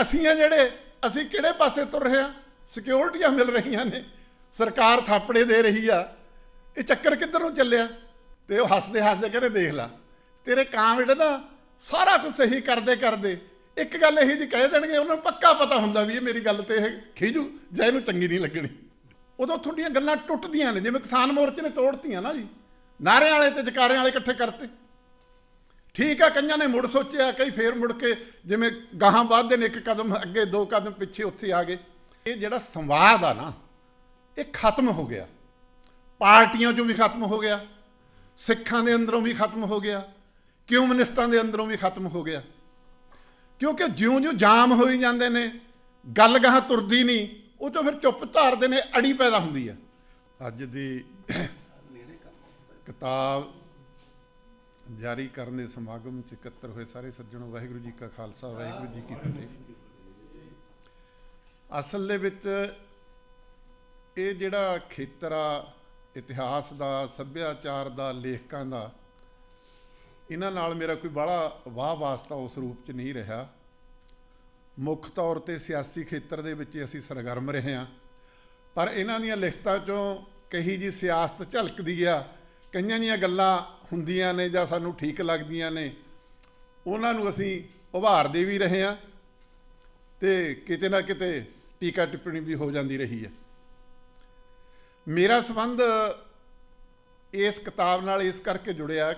ਅਸੀਂ ਆ ਜਿਹੜੇ, ਅਸੀਂ ਕਿਹੜੇ ਪਾਸੇ ਤੁਰ ਰਹੇ ਆ? ਸਿਕਿਉਰਿਟੀਆਂ ਮਿਲ ਰਹੀਆਂ ਨੇ। ਸਰਕਾਰ ਥਾਪੜੇ ਦੇ ਰਹੀ ਆ। ਇਹ ਚੱਕਰ ਕਿੱਧਰ ਨੂੰ ਚੱਲਿਆ? ਤੇ ਉਹ ਹੱਸਦੇ ਹੱਸਦੇ ਕਹਿੰਦੇ, ਦੇਖ ਲਾ, ਤੇਰੇ ਕਾਂਵੜ ਨਾ, ਸਾਰਾ ਕੁਝ ਸਹੀ ਕਰਦੇ ਕਰਦੇ, ਇੱਕ ਗੱਲ ਇਹੀ ਜੀ ਕਹਿ ਦੇਣਗੇ, ਉਹਨਾਂ ਨੂੰ ਪੱਕਾ ਪਤਾ ਹੁੰਦਾ ਵੀ ਇਹ ਮੇਰੀ ਗੱਲ ਤੇ ਇਹ ਖਿਜੂ ਜਾਂ ਇਹਨੂੰ ਚੰਗੀ ਨਹੀਂ ਲੱਗਣੀ। ਉਦੋਂ ਤੁਹਾਡੀਆਂ ਗੱਲਾਂ ਟੁੱਟਦੀਆਂ ਨੇ, ਜਿਵੇਂ ਕਿਸਾਨ ਮੋਰਚੇ ਨੇ ਤੋੜਤੀਆਂ ਨਾ ਜੀ। ਨਾਰਿਆਂ ਵਾਲੇ ਤੇ ਜਕਾਰਿਆਂ ਵਾਲੇ ਇਕੱਠੇ ਕਰਤੇ। ਠੀਕ ਆ, ਕਈਆਂ ਨੇ ਮੁੜ ਸੋਚਿਆ, ਕਈ ਫੇਰ ਮੁੜ ਕੇ ਜਿਵੇਂ ਗਾਹਾਂ ਵੱਧਦੇ ਨੇ, ਇੱਕ ਕਦਮ ਅੱਗੇ, ਦੋ ਕਦਮ ਪਿੱਛੇ, ਉੱਥੇ ਆ ਗਏ। ਇਹ ਜਿਹੜਾ ਸੰਵਾਦ ਆ ਨਾ, ਇਹ ਖਤਮ ਹੋ ਗਿਆ। ਪਾਰਟੀਆਂ ਚੋਂ ਵੀ ਖਤਮ ਹੋ ਗਿਆ, ਸਿੱਖਾਂ ਦੇ ਅੰਦਰੋਂ ਵੀ ਖਤਮ ਹੋ ਗਿਆ, ਕਮਿਊਨਿਸਟਾਂ ਦੇ ਅੰਦਰੋਂ ਵੀ ਖਤਮ ਹੋ ਗਿਆ। ਕਿਉਂਕਿ ਜਿਉਂ-ਜਿਉਂ ਜਾਮ ਹੋਈ ਜਾਂਦੇ ਨੇ, ਗੱਲ ਗਾਹਾਂ ਤੁਰਦੀ ਨਹੀਂ, ਉਹ ਤੋਂ ਫਿਰ ਚੁੱਪ ਧਾਰਦੇ ਨੇ, ਅੜੀ ਪੈਦਾ ਹੁੰਦੀ ਹੈ ਅੱਜ ਦੀ ਕਿਤਾਬ ਜਾਰੀ ਕਰਨ ਦੇ ਸਮਾਗਮ ਚ ਇਕੱਤਰ ਹੋਏ ਸਾਰੇ ਸੱਜਣੋ, ਵਾਹਿਗੁਰੂ ਜੀ ਕਾ ਖਾਲਸਾ, ਵਾਹਿਗੁਰੂ ਜੀ ਕੀ ਫਤਿਹ। ਅਸਲ ਦੇ ਵਿੱਚ ਇਹ ਜਿਹੜਾ ਖੇਤਰ ਆ, ਇਤਿਹਾਸ ਦਾ, ਸੱਭਿਆਚਾਰ ਦਾ, ਲੇਖਕਾਂ ਦਾ, ਇਹਨਾਂ ਨਾਲ ਮੇਰਾ ਕੋਈ ਬੜਾ ਵਾਹ ਵਾਸਤਾ ਉਸ ਰੂਪ ਚ ਨਹੀਂ ਰਿਹਾ। ਮੁੱਖ ਤੌਰ ਤੇ ਸਿਆਸੀ ਖੇਤਰ ਦੇ ਵਿੱਚ ਅਸੀਂ ਸਰਗਰਮ ਰਹੇ ਹਾਂ। ਪਰ ਇਹਨਾਂ ਦੀਆਂ ਲਿਖਤਾਂ ਚੋਂ ਕਹੀ ਜੀ ਸਿਆਸਤ ਝਲਕਦੀ ਆ ਕਈਆਂ ਦੀਆਂ ਗੱਲਾਂ ਹੁੰਦੀਆਂ ਨੇ ਜਾਂ ਸਾਨੂੰ ਠੀਕ ਲੱਗਦੀਆਂ ਨੇ, ਉਹਨਾਂ ਨੂੰ ਅਸੀਂ ਉਭਾਰਦੇ ਵੀ ਰਹੇ ਹਾਂ ਤੇ ਕਿਤੇ ਨਾ ਕਿਤੇ ਟੀਕਾ ਟਿੱਪਣੀ ਵੀ ਹੋ ਜਾਂਦੀ ਰਹੀ ਹੈ। ਮੇਰਾ ਸੰਬੰਧ ਇਸ ਕਿਤਾਬ ਨਾਲ ਇਸ ਕਰਕੇ ਜੁੜਿਆ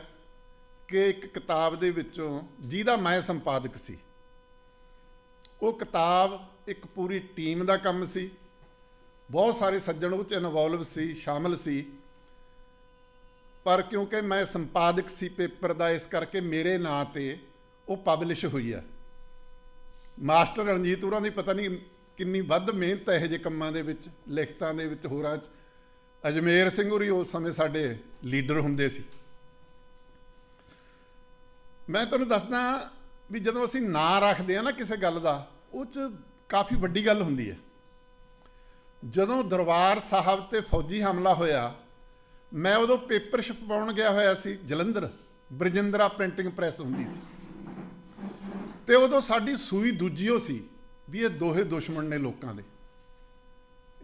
ਕਿ ਇੱਕ ਕਿਤਾਬ ਦੇ ਵਿੱਚੋਂ ਜਿਹਦਾ ਮੈਂ ਸੰਪਾਦਕ ਸੀ, ਉਹ ਕਿਤਾਬ ਇੱਕ ਪੂਰੀ ਟੀਮ ਦਾ ਕੰਮ ਸੀ, ਬਹੁਤ ਸਾਰੇ ਸੱਜਣ ਉਹ ਚ ਇਨਵੋਲਵ ਸੀ, ਸ਼ਾਮਲ ਸੀ। ਪਰ ਕਿਉਂਕਿ ਮੈਂ ਸੰਪਾਦਕ ਸੀ ਪੇਪਰ ਦਾ, ਇਸ ਕਰਕੇ ਮੇਰੇ ਨਾਂ ਤੇ ਉਹ ਪਬਲਿਸ਼ ਹੋਈ ਆ ਮਾਸਟਰ ਰਣਜੀਤ ਹੋਰਾਂ ਦੀ ਪਤਾ ਨਹੀਂ ਕਿੰਨੀ ਵੱਧ ਮਿਹਨਤ ਹੈ ਇਹ ਜਿਹੇ ਕੰਮਾਂ ਦੇ ਵਿੱਚ, ਲਿਖਤਾਂ ਦੇ ਵਿੱਚ, ਹੋਰਾਂ ਚ। ਅਜਮੇਰ ਸਿੰਘ ਹੋਰੀ ਉਸ ਸਮੇਂ ਸਾਡੇ ਲੀਡਰ ਹੁੰਦੇ ਸੀ। ਮੈਂ ਤੁਹਾਨੂੰ ਦੱਸਦਾ ਵੀ ਜਦੋਂ ਅਸੀਂ ਨਾਂ ਰੱਖਦੇ ਆ ਨਾ ਕਿਸੇ ਗੱਲ ਦਾ, ਉਹ ਚ ਕਾਫੀ ਵੱਡੀ ਗੱਲ ਹੁੰਦੀ ਹੈ। ਜਦੋਂ ਦਰਬਾਰ ਸਾਹਿਬ ਤੇ ਫੌਜੀ ਹਮਲਾ ਹੋਇਆ ਮੈਂ ਉਦੋਂ ਪੇਪਰ ਛਪਵਾਉਣ ਗਿਆ ਹੋਇਆ ਸੀ, ਜਲੰਧਰ, ਬਰਜਿੰਦਰਾ ਪ੍ਰਿੰਟਿੰਗ ਪ੍ਰੈਸ ਹੁੰਦੀ ਸੀ। ਤੇ ਉਦੋਂ ਸਾਡੀ ਸੂਈ ਦੂਜੀ ਉਹ ਸੀ ਵੀ ਇਹ ਦੋਹੇ ਦੁਸ਼ਮਣ ਨੇ ਲੋਕਾਂ ਦੇ।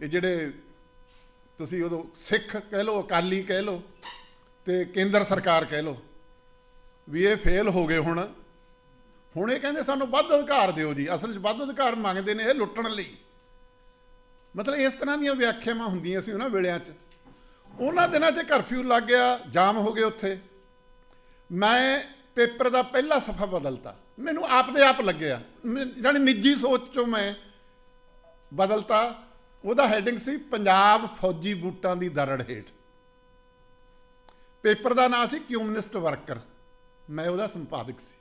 ਇਹ ਜਿਹੜੇ ਤੁਸੀਂ ਉਦੋਂ ਸਿੱਖ ਕਹਿ ਲਓ, ਅਕਾਲੀ ਕਹਿ ਲਓ ਤੇ ਕੇਂਦਰ ਸਰਕਾਰ ਕਹਿ ਲਓ ਵੀ ਇਹ ਫੇਲ ਹੋ ਗਏ ਹੁਣ। ਹੁਣ ਇਹ ਕਹਿੰਦੇ ਸਾਨੂੰ ਵੱਧ ਅਧਿਕਾਰ ਦਿਓ ਜੀ, ਅਸਲ 'ਚ ਵੱਧ ਅਧਿਕਾਰ ਮੰਗਦੇ ਨੇ ਇਹ ਲੁੱਟਣ ਲਈ। ਮਤਲਬ ਇਸ ਤਰ੍ਹਾਂ ਦੀਆਂ ਵਿਆਖਿਆਵਾਂ ਹੁੰਦੀਆਂ ਸੀ ਉਹਨਾਂ ਵੇਲਿਆਂ 'ਚ। ਉਹਨਾਂ ਦਿਨਾਂ 'ਚ ਕਰਫਿਊ ਲੱਗ ਗਿਆ, ਜਾਮ ਹੋ ਗਏ ਉੱਥੇ। ਮੈਂ ਪੇਪਰ ਦਾ ਪਹਿਲਾ ਸਫਾ ਬਦਲਤਾ। ਮੈਨੂੰ ਆਪ ਦੇ ਆਪ ਲੱਗਿਆ। ਜਾਨੀ ਨਿੱਜੀ ਸੋਚ 'ਚੋਂ ਮੈਂ ਬਦਲਤਾ। ਉਹਦਾ ਹੈਡਿੰਗ ਸੀ, ਪੰਜਾਬ ਫੌਜੀ ਬੂਟਾਂ ਦੀ ਦਰੜ ਹੇਠ। ਪੇਪਰ ਦਾ ਨਾਂ ਸੀ ਕਮਿਊਨਿਸਟ ਵਰਕਰ ਮੈਂ ਉਹਦਾ ਸੰਪਾਦਕ ਸੀ।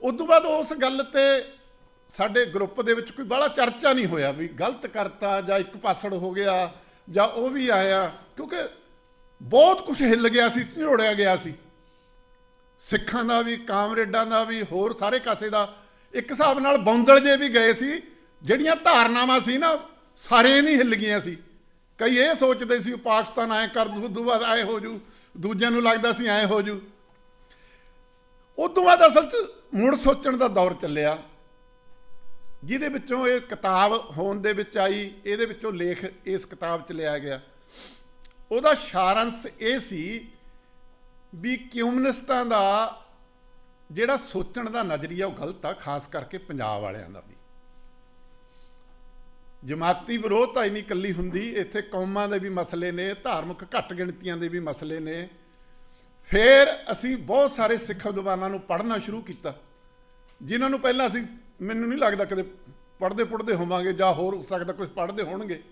ਉਸ ਤੋਂ ਬਾਅਦ ਉਸ ਗੱਲ ਤੇ ਸਾਡੇ ਗਰੁੱਪ ਦੇ ਵਿੱਚ ਕੋਈ ਬੜਾ ਚਰਚਾ ਨਹੀਂ ਹੋਇਆ ਵੀ ਗਲਤ ਕਰਤਾ ਜਾਂ ਇੱਕ ਪਾਸੜ ਹੋ ਗਿਆ। ਜਾਂ ਉਹ ਵੀ ਆਇਆ, ਕਿਉਂਕਿ ਬਹੁਤ ਕੁਝ ਹਿੱਲ ਗਿਆ ਸੀ ਝੋੜਿਆ ਗਿਆ ਸੀ। ਸਿੱਖਾਂ ਦਾ ਵੀ, ਕਾਮਰੇਡਾਂ ਦਾ ਵੀ, ਹੋਰ ਸਾਰੇ ਕਾਸੇ ਦਾ ਇੱਕ ਹਿਸਾਬ ਨਾਲ ਬੌਂਦਲ ਜੇ ਵੀ ਗਏ ਸੀ, ਜਿਹੜੀਆਂ ਧਾਰਨਾਵਾਂ ਸੀ ਨਾ, ਸਾਰੇ ਨਹੀਂ ਹਿੱਲ ਗਈਆਂ ਸੀ। ਕਈ ਇਹ ਸੋਚਦੇ ਸੀ ਪਾਕਿਸਤਾਨ ਐ ਕਰ ਦੂ ਦੂ ਬਾਅਦ ਐ ਹੋ ਜੂ, ਦੂਜਿਆਂ ਨੂੰ ਲੱਗਦਾ ਸੀ ਐ ਹੋ ਜੂ। ਉਸ ਤੋਂ ਬਾਅਦ ਅਸਲ 'ਚ ਮੁੜ ਸੋਚਣ ਦਾ ਦੌਰ ਚੱਲਿਆ। ਜਿਹਦੇ ਵਿੱਚੋਂ ਇਹ ਕਿਤਾਬ ਹੋਣ ਦੇ ਵਿੱਚ ਆਈ, ਇਹਦੇ ਵਿੱਚੋਂ ਲੇਖ ਇਸ ਕਿਤਾਬ 'ਚ ਲਿਆ ਗਿਆ। ਉਹਦਾ ਸਾਰੰਸ਼ ਇਹ ਸੀ ਵੀ ਕਮਿਊਨਿਸਟਾਂ ਦਾ ਜਿਹੜਾ ਸੋਚਣ ਦਾ ਨਜ਼ਰੀਆ ਉਹ ਗਲਤ ਆ, ਖਾਸ ਕਰਕੇ ਪੰਜਾਬ ਵਾਲਿਆਂ ਦਾ ਵੀ। ਜਮਾਤੀ ਵਿਰੋਧ ਤਾਂ ਨਹੀਂ ਕੱਲੀ ਹੁੰਦੀ, ਇੱਥੇ ਕੌਮਾਂ ਦੇ ਵੀ ਮਸਲੇ ਨੇ, ਧਾਰਮਿਕ ਘੱਟ ਗਿਣਤੀਆਂ ਦੇ ਵੀ ਮਸਲੇ ਨੇ। ਫਿਰ ਅਸੀਂ ਬਹੁਤ ਸਾਰੇ ਸਿੱਖ ਵਿਦਵਾਨਾਂ ਨੂੰ ਪੜ੍ਹਨਾ ਸ਼ੁਰੂ ਕੀਤਾ। ਜਿਨ੍ਹਾਂ ਨੂੰ ਪਹਿਲਾਂ ਅਸੀਂ ਮੈਨੂੰ ਨਹੀਂ ਲੱਗਦਾ ਕਦੇ ਪੜ੍ਹਦੇ ਪੜ੍ਹਦੇ ਹੋਵਾਂਗੇ ਜਾਂ ਹੋਰ ਹੋ ਸਕਦਾ ਕੁਝ ਪੜ੍ਹਦੇ ਹੋਣਗੇ।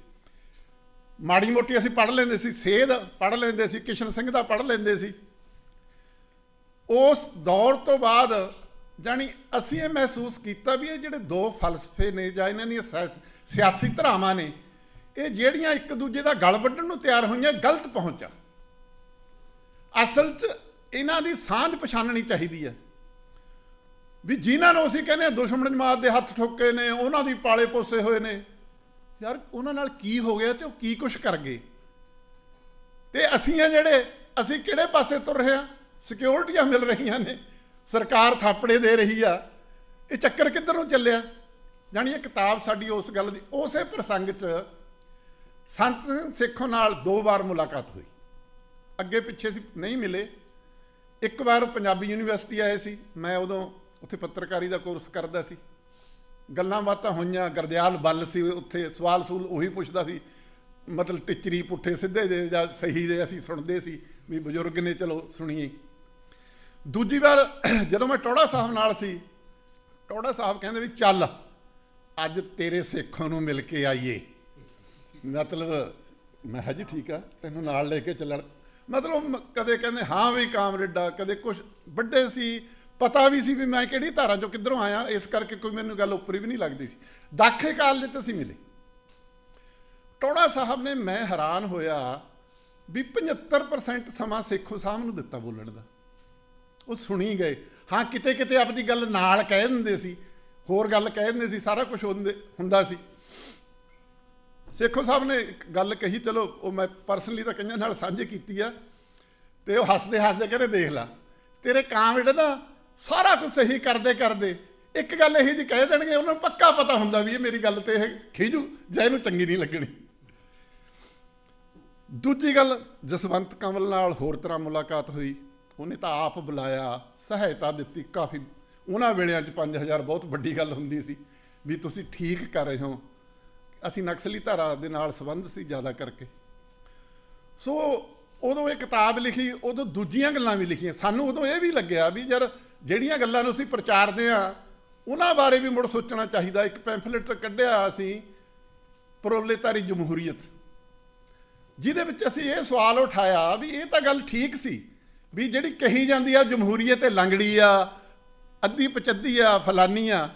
ਮਾੜੀ ਮੋਟੀ ਅਸੀਂ ਪੜ੍ਹ ਲੈਂਦੇ ਸੀ, ਸੇਧ ਪੜ੍ਹ ਲੈਂਦੇ ਸੀ, ਕਿਸ਼ਨ ਸਿੰਘ ਦਾ ਪੜ੍ਹ ਲੈਂਦੇ ਸੀ। ਉਸ ਦੌਰ ਤੋਂ ਬਾਅਦ ਜਾਨੀ ਅਸੀਂ ਇਹ ਮਹਿਸੂਸ ਕੀਤਾ ਵੀ ਇਹ ਜਿਹੜੇ ਦੋ ਫਲਸਫੇ ਨੇ ਜਾਂ ਇਹਨਾਂ ਦੀਆਂ ਸਿਆਸੀ ਧਰਾਵਾਂ ਨੇ, ਇਹ ਜਿਹੜੀਆਂ ਇੱਕ ਦੂਜੇ ਦਾ ਗਲ ਵੱਢਣ ਨੂੰ ਤਿਆਰ ਹੋਈਆਂ, ਗਲਤ ਪਹੁੰਚਾ। ਅਸਲ 'ਚ ਇਹਨਾਂ ਦੀ ਸਾਂਝ ਪਛਾਣਨੀ ਚਾਹੀਦੀ ਹੈ। ਵੀ ਜਿਨ੍ਹਾਂ ਨੂੰ ਅਸੀਂ ਕਹਿੰਦੇ ਆ ਦੁਸ਼ਮਣ ਜਮਾਤ ਦੇ ਹੱਥ ਠੋਕੇ ਨੇ, ਉਹਨਾਂ ਦੀ ਪਾਲੇ ਪੋਸੇ ਹੋਏ ਨੇ। ਯਾਰ ਉਹਨਾਂ ਨਾਲ ਕੀ ਹੋ ਗਿਆ ਤੇ ਉਹ ਕੀ ਕੁਛ ਕਰ ਗਏ? ਤੇ ਅਸੀਂ ਆ ਜਿਹੜੇ, ਅਸੀਂ ਕਿਹੜੇ ਪਾਸੇ ਤੁਰ ਰਹੇ ਆ ਸਿਕਿਉਰਿਟੀਆਂ ਮਿਲ ਰਹੀਆਂ ਨੇ। ਸਰਕਾਰ ਥਾਪੜੇ ਦੇ ਰਹੀ ਆ। ਇਹ ਚੱਕਰ ਕਿੱਧਰ ਨੂੰ ਚੱਲਿਆ? ਜਾਣੀ ਇਹ ਕਿਤਾਬ ਸਾਡੀ ਉਸ ਗੱਲ ਦੀ, ਉਸੇ ਪ੍ਰਸੰਗ 'ਚ ਸੰਤ ਸਿੰਘ ਸੇਖੋਂ ਨਾਲ ਦੋ ਵਾਰ ਮੁਲਾਕਾਤ ਹੋਈ। ਅੱਗੇ ਪਿੱਛੇ ਸੀ, ਨਹੀਂ ਮਿਲੇ। ਇੱਕ ਵਾਰ ਪੰਜਾਬੀ ਯੂਨੀਵਰਸਿਟੀ ਆਏ ਸੀ, ਮੈਂ ਉਦੋਂ ਉੱਥੇ ਪੱਤਰਕਾਰੀ ਦਾ ਕੋਰਸ ਕਰਦਾ ਸੀ। ਗੱਲਾਂ ਬਾਤਾਂ ਹੋਈਆਂ, ਗਰਦਿਆਲ ਬੱਲ ਸੀ ਉੱਥੇ, ਸਵਾਲ ਸੂਲ ਉਹੀ ਪੁੱਛਦਾ ਸੀ। ਮਤਲਬ ਟਿਚਰੀ ਪੁੱਠੇ ਸਿੱਧੇ ਦੇ ਜਾਂ ਸਹੀ ਦੇ ਅਸੀਂ ਸੁਣਦੇ ਸੀ ਵੀ ਬਜ਼ੁਰਗ ਨੇ ਚਲੋ ਸੁਣੀਏ। ਦੂਜੀ ਵਾਰ ਜਦੋਂ ਮੈਂ ਟੋੜਾ ਸਾਹਿਬ ਨਾਲ ਸੀ, ਟੋੜਾ ਸਾਹਿਬ ਕਹਿੰਦੇ ਵੀ ਚੱਲ, ਅੱਜ ਤੇਰੇ ਸੇਖੋਂ ਨੂੰ ਮਿਲ ਕੇ ਆਈਏ। ਮਤਲਬ ਮੈਂ ਕਿਹਾ ਜੀ ਠੀਕ ਆ, ਤੈਨੂੰ ਨਾਲ ਲੈ ਕੇ ਚੱਲਣ। ਮਤਲਬ ਕਦੇ ਕਹਿੰਦੇ ਹਾਂ ਵੀ ਕਾਮਰੇਡਾ, ਕਦੇ ਕੁਝ ਵੱਡੇ ਸੀ ਪਤਾ ਵੀ ਸੀ ਵੀ ਮੈਂ ਕਿਹੜੀ ਧਾਰਾ ਚੋਂ ਕਿੱਧਰੋਂ ਆਇਆ, ਇਸ ਕਰਕੇ ਕੋਈ ਮੈਨੂੰ ਗੱਲ ਉੱਪਰ ਵੀ ਨਹੀਂ ਲੱਗਦੀ ਸੀ। ਦਾਖੇ ਕਾਲਜ ਚ ਅਸੀਂ ਮਿਲੇ। ਟੋੜਾ ਸਾਹਿਬ ਨੇ ਮੈਂ ਹੈਰਾਨ ਹੋਇਆ ਵੀ 75% ਸਮਾਂ ਸੇਖੋ ਸਾਹਿਬ ਨੂੰ ਦਿੱਤਾ ਬੋਲਣ ਦਾ। ਉਹ ਸੁਣੀ ਗਏ। ਹਾਂ, ਕਿਤੇ ਕਿਤੇ ਆਪਦੀ ਗੱਲ ਨਾਲ ਕਹਿ ਦਿੰਦੇ ਸੀ, ਹੋਰ ਗੱਲ ਕਹਿ ਦਿੰਦੇ ਸੀ, ਸਾਰਾ ਕੁਝ ਹੁੰਦੇ ਹੁੰਦਾ ਸੀ। ਸੇਖੋ ਸਾਹਿਬ ਨੇ ਗੱਲ ਕਹੀ, ਚਲੋ, ਉਹ ਮੈਂ ਪਰਸਨਲੀ ਤਾਂ ਕਈਆਂ ਨਾਲ ਸਾਂਝੀ ਕੀਤੀ ਆ, ਤੇ ਉਹ ਹੱਸਦੇ ਹੱਸਦੇ ਕਹਿੰਦੇ, ਦੇਖ ਲਾ, ਤੇਰੇ ਕਾਮਰੇਡ ਨਾ ਸਾਰਾ ਕੁਝ ਸਹੀ ਕਰਦੇ ਕਰਦੇ ਇੱਕ ਗੱਲ ਇਹੀ ਜੀ ਕਹਿ ਦੇਣਗੇ, ਉਹਨਾਂ ਨੂੰ ਪੱਕਾ ਪਤਾ ਹੁੰਦਾ ਵੀ ਇਹ ਮੇਰੀ ਗੱਲ ਤੇ ਇਹ ਖਿਜੂ ਜਾਂ ਇਹਨੂੰ ਚੰਗੀ ਨਹੀਂ ਲੱਗਣੀ। ਦੂਜੀ ਗੱਲ, ਜਸਵੰਤ ਕਮਲ ਨਾਲ ਹੋਰ ਤਰ੍ਹਾਂ ਮੁਲਾਕਾਤ ਹੋਈ। ਉਹਨੇ ਤਾਂ ਆਪ ਬੁਲਾਇਆ, ਸਹਾਇਤਾ ਦਿੱਤੀ ਕਾਫੀ। ਉਹਨਾਂ ਵੇਲਿਆਂ 'ਚ 5000 ਬਹੁਤ ਵੱਡੀ ਗੱਲ ਹੁੰਦੀ ਸੀ ਵੀ ਤੁਸੀਂ ਠੀਕ ਕਰ ਰਹੇ ਹੋ। ਅਸੀਂ ਨਕਸਲੀ ਧਾਰਾ ਦੇ ਨਾਲ ਸੰਬੰਧ ਸੀ ਜ਼ਿਆਦਾ ਕਰਕੇ। ਸੋ ਉਦੋਂ ਇਹ ਕਿਤਾਬ ਲਿਖੀ, ਉਦੋਂ ਦੂਜੀਆਂ ਗੱਲਾਂ ਵੀ ਲਿਖੀਆਂ। ਸਾਨੂੰ ਉਦੋਂ ਇਹ ਵੀ ਲੱਗਿਆ ਵੀ ਯਾਰ ਜਿਹੜੀਆਂ ਗੱਲਾਂ ਨੂੰ ਅਸੀਂ ਪ੍ਰਚਾਰਦੇ ਆ ਉਹਨਾਂ ਬਾਰੇ ਵੀ ਮੁੜ ਸੋਚਣਾ ਚਾਹੀਦਾ। ਇੱਕ ਪੈਂਫਲੇਟ ਕੱਢਿਆ ਅਸੀਂ ਪ੍ਰੋਲੇਤਾਰੀ ਜਮਹੂਰੀਅਤ। ਜਿਹਦੇ ਵਿੱਚ ਅਸੀਂ ਇਹ ਸਵਾਲ ਉਠਾਇਆ ਵੀ ਇਹ ਤਾਂ ਗੱਲ ਠੀਕ ਸੀ ਵੀ ਜਿਹੜੀ ਕਹੀ ਜਾਂਦੀ ਆ, ਜਮਹੂਰੀਅਤ ਤੇ ਲੰਗੜੀ ਆ, ਅੱਧੀ ਪਚੱਦੀ ਆ, ਫਲਾਨੀ ਆ।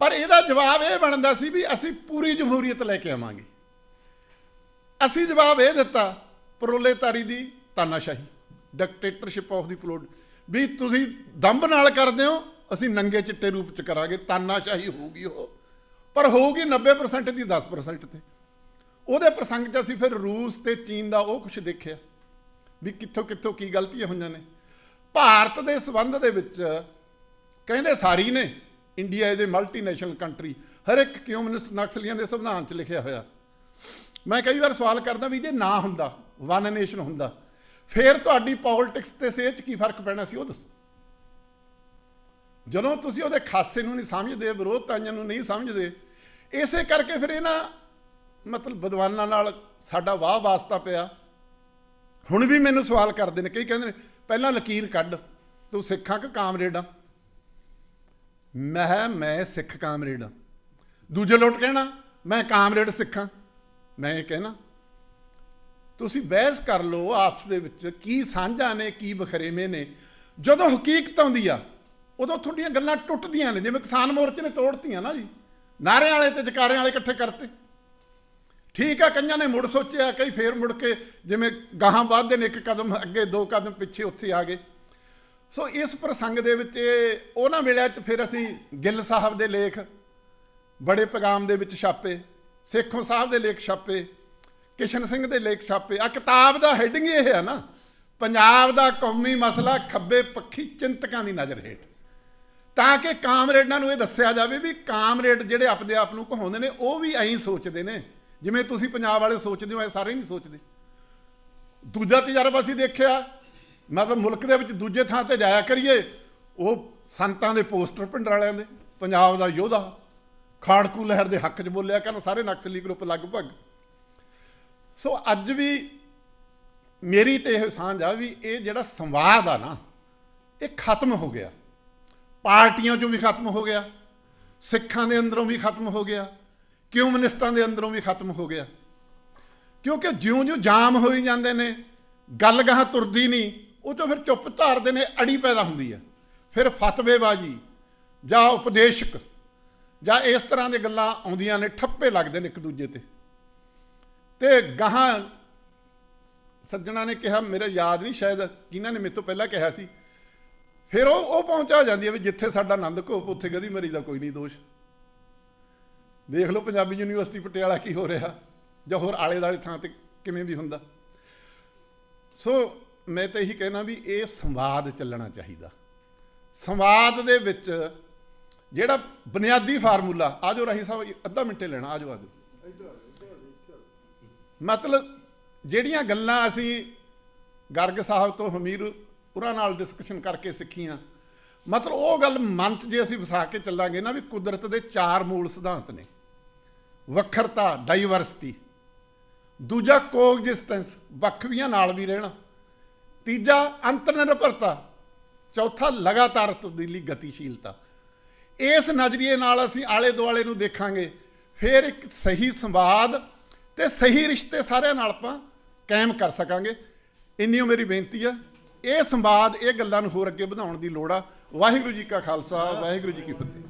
ਪਰ ਇਹਦਾ ਜਵਾਬ ਇਹ ਬਣਦਾ ਸੀ ਵੀ ਅਸੀਂ ਪੂਰੀ ਜਮਹੂਰੀਅਤ ਲੈ ਕੇ ਆਵਾਂਗੇ। ਅਸੀਂ ਜਵਾਬ ਇਹ ਦਿੱਤਾ, ਪ੍ਰੋਲੇਤਾਰੀ ਦੀ ਤਾਨਾਸ਼ਾਹੀ ਡਿਕਟੇਟਰਸ਼ਿਪ ਆਫ ਦੀ ਪਲੋਡ ਵੀ ਤੁਸੀਂ ਦੰਭ ਨਾਲ ਕਰਦੇ ਹੋ, ਅਸੀਂ ਨੰਗੇ ਚਿੱਟੇ ਰੂਪ ਚ ਕਰਾਂਗੇ, ਤਾਨਾਸ਼ਾਹੀ ਹੋਊਗੀ ਉਹ। ਪਰ ਹੋਊਗੀ 90% ਦੀ 10% ਤੇ। ਉਹਦੇ ਪ੍ਰਸੰਗ 'ਚ ਅਸੀਂ ਫਿਰ ਰੂਸ ਤੇ ਚੀਨ ਦਾ ਉਹ ਕੁਝ ਦੇਖਿਆ, ਵੀ ਕਿੱਥੋਂ ਕਿੱਥੋਂ ਕੀ ਗਲਤੀਆਂ ਹੋਈਆਂ ਨੇ। ਭਾਰਤ ਦੇ ਸਬੰਧ ਦੇ ਵਿੱਚ ਕਹਿੰਦੇ ਸਾਰੀ ਨੇ, India is a multinational country, ਹਰ ਇੱਕ ਕਮਿਊਨਿਸਟ ਨਕਸਲੀਆਂ ਦੇ ਸੰਵਿਧਾਨ 'ਚ ਲਿਖਿਆ ਹੋਇਆ। ਮੈਂ ਕਈ ਵਾਰ ਸਵਾਲ ਕਰਦਾ ਵੀ ਜੇ ਨਾ ਹੁੰਦਾ ਵਨ ਨੇਸ਼ਨ ਹੁੰਦਾ ਫਿਰ ਤੁਹਾਡੀ ਪੋਲਿਟਿਕਸ ਤੇ ਸੇਚ ਕੀ ਫ਼ਰਕ ਪੈਣਾ ਸੀ ਉਹ ਦੱਸੋ। ਜਦੋਂ ਤੁਸੀਂ ਉਹਦੇ ਖਾਸੇ ਨੂੰ ਨਹੀਂ ਸਮਝਦੇ ਵਿਰੋਧ ਵਿਰੋਧਤਾਈਆਂ ਨੂੰ ਨਹੀਂ ਸਮਝਦੇ, ਇਸੇ ਕਰਕੇ ਫਿਰ ਇਹਨਾਂ ਮਤਲਬ ਵਿਦਵਾਨਾਂ ਨਾਲ ਸਾਡਾ ਵਾਹ ਵਾਸਤਾ ਪਿਆ। ਹੁਣ ਵੀ ਮੈਨੂੰ ਸਵਾਲ ਕਰਦੇ ਨੇ, ਕਈ ਕਹਿੰਦੇ ਨੇ, ਪਹਿਲਾਂ ਲਕੀਰ ਕੱਢ, ਤੂੰ ਸਿੱਖਾਂ ਕਿ ਕਾਮਰੇਡ ਆ? ਮੈਂ ਮੈਂ ਸਿੱਖ ਕਾਮਰੇਡ ਆ। ਦੂਜੇ ਲੋਟ ਕਹਿਣਾ, ਮੈਂ ਕਾਮਰੇਡ ਸਿੱਖਾਂ। ਮੈਂ ਇਹ ਕਹਿਣਾ ਤੁਸੀਂ ਬਹਿਸ ਕਰ ਲਓ ਆਪਸ ਦੇ ਵਿੱਚ ਕੀ ਸਾਂਝਾ ਨੇ, ਕੀ ਬਖਰੇਵੇਂ ਨੇ। ਜਦੋਂ ਹਕੀਕਤ ਆਉਂਦੀ ਆ, ਉਦੋਂ ਤੁਹਾਡੀਆਂ ਗੱਲਾਂ ਟੁੱਟਦੀਆਂ ਨੇ। ਜਿਵੇਂ ਕਿਸਾਨ ਮੋਰਚੇ ਨੇ ਤੋੜਤੀਆਂ ਨਾ ਜੀ। ਨਾਰਿਆਂ ਵਾਲੇ ਤੇ ਜਕਾਰਿਆਂ ਵਾਲੇ ਇਕੱਠੇ ਕਰਤੇ। ਠੀਕ ਆ, ਕਈਆਂ ਨੇ ਮੁੜ ਸੋਚਿਆ, ਕਈ ਫੇਰ ਮੁੜ ਕੇ ਜਿਵੇਂ ਗਾਹਾਂ ਵੱਧਦੇ ਨੇ, ਇੱਕ ਕਦਮ ਅੱਗੇ, ਦੋ ਕਦਮ ਪਿੱਛੇ ਉੱਥੇ ਆ ਗਏ। ਸੋ ਇਸ ਪ੍ਰਸੰਗ ਦੇ ਵਿੱਚ ਉਹਨਾਂ ਵੇਲਿਆਂ 'ਚ ਫਿਰ ਅਸੀਂ ਗਿੱਲ ਸਾਹਿਬ ਦੇ ਲੇਖ, ਬੜੇ ਪੈਗਾਮ ਦੇ ਵਿੱਚ ਛਾਪੇ, ਸੇਖੋਂ ਸਾਹਿਬ ਦੇ ਲੇਖ ਛਾਪੇ। ਕਿਸ਼ਨ ਸਿੰਘ ਦੇ ਲੇਖ ਛਾਪੇ। ਆ ਕਿਤਾਬ ਦਾ ਹੈਡਿੰਗ ਇਹ ਹੈ ਨਾ, ਪੰਜਾਬ ਦਾ ਕੌਮੀ ਮਸਲਾ, ਖੱਬੇ ਪੱਖੀ ਚਿੰਤਕਾਂ ਦੀ ਨਜ਼ਰ ਹੇਠ। ਤਾਂ ਕਿ ਕਾਮਰੇਡਾਂ ਨੂੰ ਇਹ ਦੱਸਿਆ ਜਾਵੇ ਵੀ ਕਾਮਰੇਡ ਜਿਹੜੇ ਆਪਦੇ ਆਪ ਨੂੰ ਕਹਾਉਂਦੇ ਨੇ, ਉਹ ਵੀ ਐਂ ਸੋਚਦੇ ਨੇ, ਜਿਵੇਂ ਤੁਸੀਂ ਪੰਜਾਬ ਵਾਲੇ ਸੋਚਦੇ ਹੋ, ਐ ਸਾਰੇ ਨਹੀਂ ਸੋਚਦੇ। ਦੂਜਾ ਤਜਰਬਾ ਅਸੀਂ ਦੇਖਿਆ, ਮਤਲਬ ਮੁਲਕ ਦੇ ਵਿੱਚ ਦੂਜੇ ਥਾਂ ਤੇ ਜਾਇਆ ਕਰੀਏ, ਉਹ ਸੰਤਾਂ ਦੇ ਪੋਸਟਰ ਪਿੰਡ ਵਾਲਿਆਂ ਦੇ, ਪੰਜਾਬ ਦਾ ਯੋਧਾ, ਖਾੜਕੂ ਲਹਿਰ ਦੇ ਹੱਕ 'ਚ ਬੋਲਿਆ ਕਰਨ, ਸਾਰੇ ਨਕਸਲੀ ਗਰੁੱਪ ਲਗਭਗ। ਸੋ ਅੱਜ ਵੀ ਮੇਰੀ ਤੇ ਇਹ ਸਾਂਝ ਆ ਵੀ ਇਹ ਜਿਹੜਾ ਸੰਵਾਦ ਆ ਨਾ, ਇਹ ਖਤਮ ਹੋ ਗਿਆ। ਪਾਰਟੀਆਂ 'ਚੋਂ ਵੀ ਖਤਮ ਹੋ ਗਿਆ, ਸਿੱਖਾਂ ਦੇ ਅੰਦਰੋਂ ਵੀ ਖਤਮ ਹੋ ਗਿਆ, ਕਮਿਊਨਿਸਟਾਂ ਦੇ ਅੰਦਰੋਂ ਵੀ ਖਤਮ ਹੋ ਗਿਆ। ਕਿਉਂਕਿ ਜਿਉਂ-ਜਿਉਂ ਜਾਮ ਹੋਈ ਜਾਂਦੇ ਨੇ ਗੱਲ ਗਾਹਾਂ ਤੁਰਦੀ ਨਹੀਂ, ਉਹ ਤੋਂ ਫਿਰ ਚੁੱਪ ਧਾਰਦੇ ਨੇ, ਅੜੀ ਪੈਦਾ ਹੁੰਦੀ ਹੈ ਫਿਰ ਫਤਵੇਬਾਜੀ ਜਾਂ ਉਪਦੇਸ਼ਕ ਜਾਂ ਇਸ ਤਰ੍ਹਾਂ ਦੀਆਂ ਗੱਲਾਂ ਆਉਂਦੀਆਂ ਨੇ, ਠੱਪੇ ਲੱਗਦੇ ਨੇ ਇੱਕ ਦੂਜੇ ਤੇ। ਤੇ ਗਾਹਾਂ ਸੱਜਣਾ ਨੇ ਕਿਹਾ, ਮੇਰਾ ਯਾਦ ਨਹੀਂ ਸ਼ਾਇਦ ਕਿਹਨਾਂ ਨੇ ਮੇਰੇ ਤੋਂ ਪਹਿਲਾਂ ਕਿਹਾ ਸੀ? ਫਿਰ ਉਹ ਉਹ ਪਹੁੰਚਾ ਜਾਂਦੀ ਹੈ ਵੀ ਜਿੱਥੇ ਸਾਡਾ ਆਨੰਦ ਘੋਪ ਉੱਥੇ ਗਦੀ ਮਰੀ ਦਾ ਕੋਈ ਨਹੀਂ ਦੋਸ਼। ਦੇਖ ਲਓ ਪੰਜਾਬੀ ਯੂਨੀਵਰਸਿਟੀ ਪਟਿਆਲਾ ਕੀ ਹੋ ਰਿਹਾ, ਜਾਂ ਹੋਰ ਆਲੇ ਦਾਲੇ ਥਾਂ ਤੇ ਕਿਵੇਂ ਵੀ ਹੁੰਦਾ। ਸੋ ਮੈਂ ਤਾਂ ਇਹੀ ਕਹਿਣਾ ਵੀ ਇਹ ਸੰਵਾਦ ਚੱਲਣਾ ਚਾਹੀਦਾ। ਸੰਵਾਦ ਦੇ ਵਿੱਚ ਜਿਹੜਾ ਬੁਨਿਆਦੀ ਫਾਰਮੂਲਾ ਆਜੋ ਰਾਹੀ ਸਾਹਿਬ, ਅੱਧਾ ਮਿੰਟੇ ਲੈਣਾ ਆਜੋ ਆਜੋ ਮਤਲਬ ਜਿਹੜੀਆਂ ਗੱਲਾਂ ਅਸੀਂ ਗਰਗ ਸਾਹਿਬ ਤੋਂ ਹਮੀਰ ਉਹਨਾਂ ਨਾਲ ਡਿਸਕਸ਼ਨ ਕਰਕੇ ਸਿੱਖੀਆਂ, ਮਤਲਬ ਉਹ ਗੱਲ ਮਨ 'ਚ ਜੇ ਅਸੀਂ ਵਸਾ ਕੇ ਚੱਲਾਂਗੇ ਨਾ ਵੀ ਕੁਦਰਤ ਦੇ ਚਾਰ ਮੂਲ ਸਿਧਾਂਤ ਨੇ। ਵੱਖਰਤਾ ਡਾਈਵਰਸਿਟੀ ਦੂਜਾ ਕੋਐਗਜ਼ਿਸਟੈਂਸ ਵੱਖਵੀਆਂ ਨਾਲ ਵੀ ਰਹਿਣਾ। ਤੀਜਾ ਅੰਤਰਨਿਰਭਰਤਾ, ਚੌਥਾ ਲਗਾਤਾਰ ਤਬਦੀਲੀ, ਗਤੀਸ਼ੀਲਤਾ। ਇਸ ਨਜ਼ਰੀਏ ਨਾਲ ਅਸੀਂ ਆਲੇ ਦੁਆਲੇ ਨੂੰ ਦੇਖਾਂਗੇ, ਫਿਰ ਇੱਕ ਸਹੀ ਸੰਵਾਦ ਤੇ ਸਹੀ ਰਿਸ਼ਤੇ ਸਾਰਿਆਂ ਨਾਲ ਆਪਾਂ ਕਾਇਮ ਕਰ ਸਕਾਂਗੇ। ਇੰਨੀ ਓ ਮੇਰੀ ਬੇਨਤੀ ਆ। ਇਹ ਸੰਵਾਦ, ਇਹ ਗੱਲਾਂ ਨੂੰ ਹੋਰ ਅੱਗੇ ਵਧਾਉਣ ਦੀ ਲੋੜ ਆ। ਵਾਹਿਗੁਰੂ ਜੀ ਕਾ ਖਾਲਸਾ, ਵਾਹਿਗੁਰੂ ਜੀ ਕੀ ਫਤਿਹ।